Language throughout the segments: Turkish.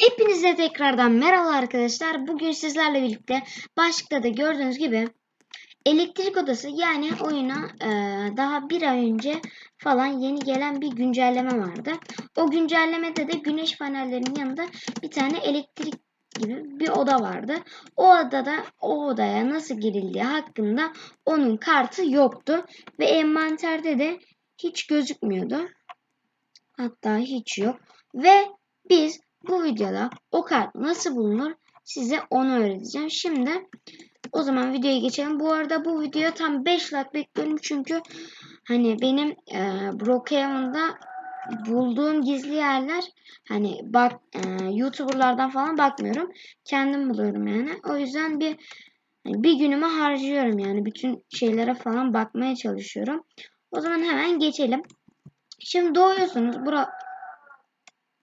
Hepinize tekrardan merhaba arkadaşlar. Bugün sizlerle birlikte başlıkta da gördüğünüz gibi elektrik odası yani oyuna e, daha bir ay önce falan yeni gelen bir güncelleme vardı. O güncellemede de güneş panellerinin yanında bir tane elektrik gibi bir oda vardı. O odada o odaya nasıl girildiği hakkında onun kartı yoktu ve envanterde de hiç gözükmüyordu. Hatta hiç yok. Ve biz bu videoda o kart nasıl bulunur size onu öğreteceğim. Şimdi o zaman videoya geçelim. Bu arada bu videoya tam 5 like bekliyorum çünkü hani benim e, Brookhaven'da bulduğum gizli yerler hani bak e, YouTuber'lardan falan bakmıyorum. Kendim buluyorum yani. O yüzden bir hani bir günümü harcıyorum yani bütün şeylere falan bakmaya çalışıyorum. O zaman hemen geçelim. Şimdi doğuyorsunuz. Bura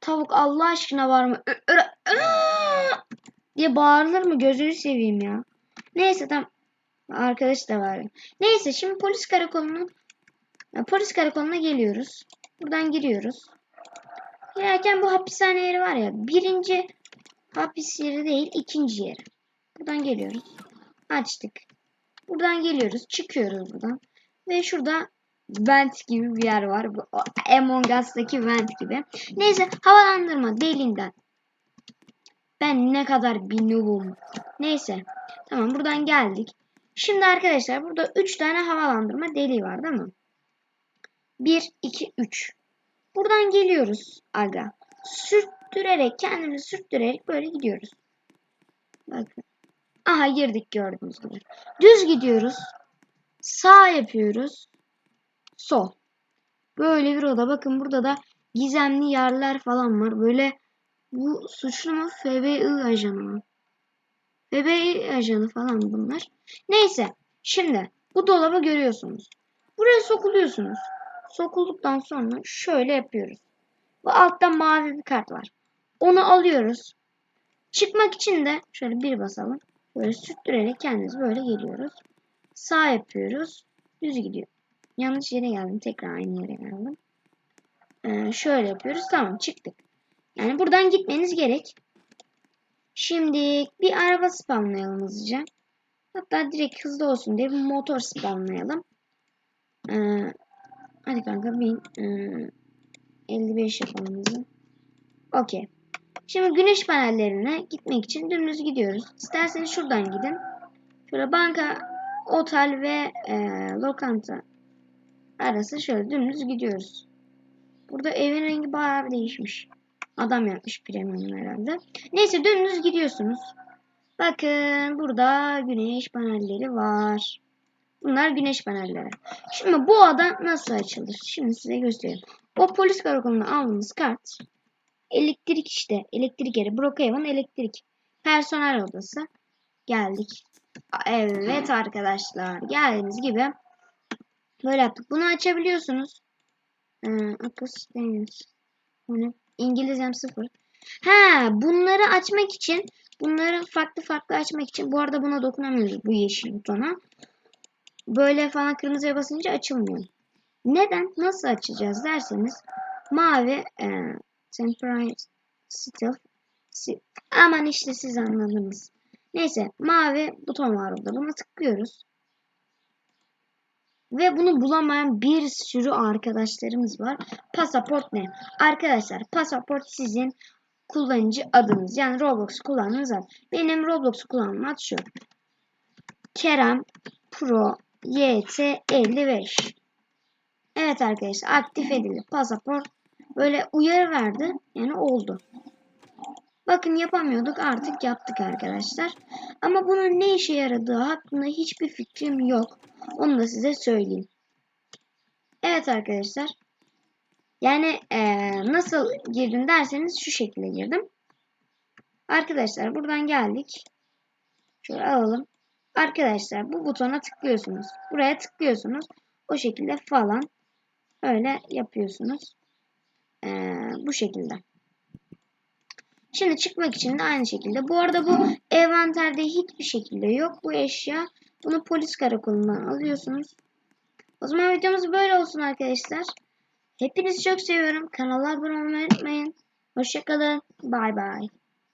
tavuk Allah aşkına var mı? Ö- diye bağırılır mı? Gözünü seveyim ya. Neyse tam arkadaş da var. Neyse şimdi polis karakolunun polis karakoluna geliyoruz. Buradan giriyoruz. Girerken bu hapishane yeri var ya. Birinci hapis yeri değil ikinci yeri. Buradan geliyoruz. Açtık. Buradan geliyoruz. Çıkıyoruz buradan. Ve şurada vent gibi bir yer var. Among Us'taki vent gibi. Neyse havalandırma deliğinden. Ben ne kadar bir noobum. Neyse. Tamam buradan geldik. Şimdi arkadaşlar burada 3 tane havalandırma deliği var değil mi? 1, 2, 3. Buradan geliyoruz aga. Sürttürerek kendimizi sürttürerek böyle gidiyoruz. Bakın. Aha girdik gördüğünüz gibi. Düz gidiyoruz. Sağ yapıyoruz. Sol. Böyle bir oda. Bakın burada da gizemli yerler falan var. Böyle bu suçlu mu? FBI ajanı mı? FBI ajanı falan bunlar. Neyse. Şimdi bu dolabı görüyorsunuz. Buraya sokuluyorsunuz. Sokulduktan sonra şöyle yapıyoruz. Bu altta mavi bir kart var. Onu alıyoruz. Çıkmak için de şöyle bir basalım. Böyle sürttürerek kendimiz böyle geliyoruz. Sağ yapıyoruz. Düz gidiyor. Yanlış yere geldim. Tekrar aynı yere geldim. Ee, şöyle yapıyoruz. Tamam çıktık. Yani buradan gitmeniz gerek. Şimdi bir araba spamlayalım hızlıca. Hatta direkt hızlı olsun diye bir motor spamlayalım. Ee, hadi kanka bin. Ee, 55 yapalım hızlı. Okey. Şimdi güneş panellerine gitmek için dümdüz gidiyoruz. İsterseniz şuradan gidin. Şöyle banka, otel ve e, lokanta arası şöyle dümdüz gidiyoruz. Burada evin rengi bayağı bir değişmiş. Adam yapmış premium herhalde. Neyse dümdüz gidiyorsunuz. Bakın burada güneş panelleri var. Bunlar güneş panelleri. Şimdi bu ada nasıl açılır? Şimdi size göstereyim. O polis karakoluna aldığımız kart elektrik işte. Elektrik yeri. Brookhaven elektrik. Personel odası. Geldik. Evet arkadaşlar. Geldiğiniz gibi böyle yaptık. Bunu açabiliyorsunuz. Ee, İngilizcem sıfır. Ha, bunları açmak için bunları farklı farklı açmak için bu arada buna dokunamıyoruz bu yeşil butona. Böyle falan kırmızıya basınca açılmıyor. Neden? Nasıl açacağız derseniz mavi e, temporary still aman işte siz anladınız. Neyse mavi buton var orada. Buna tıklıyoruz. Ve bunu bulamayan bir sürü arkadaşlarımız var. Pasaport ne? Arkadaşlar pasaport sizin kullanıcı adınız. Yani Roblox kullandığınız ad. Benim Roblox kullanım ad şu. Kerem Pro YT55. Evet arkadaşlar aktif edildi. Pasaport böyle uyarı verdi. Yani oldu. Bakın yapamıyorduk artık yaptık arkadaşlar. Ama bunun ne işe yaradığı hakkında hiçbir fikrim yok. Onu da size söyleyeyim. Evet arkadaşlar. Yani ee, nasıl girdim derseniz şu şekilde girdim. Arkadaşlar buradan geldik. Şöyle alalım. Arkadaşlar bu butona tıklıyorsunuz. Buraya tıklıyorsunuz. O şekilde falan öyle yapıyorsunuz. Ee, bu şekilde. Şimdi çıkmak için de aynı şekilde. Bu arada bu envanterde hiçbir şekilde yok. Bu eşya. Bunu polis karakolundan alıyorsunuz. O zaman videomuz böyle olsun arkadaşlar. Hepinizi çok seviyorum. Kanala abone olmayı unutmayın. Hoşçakalın. Bay bay.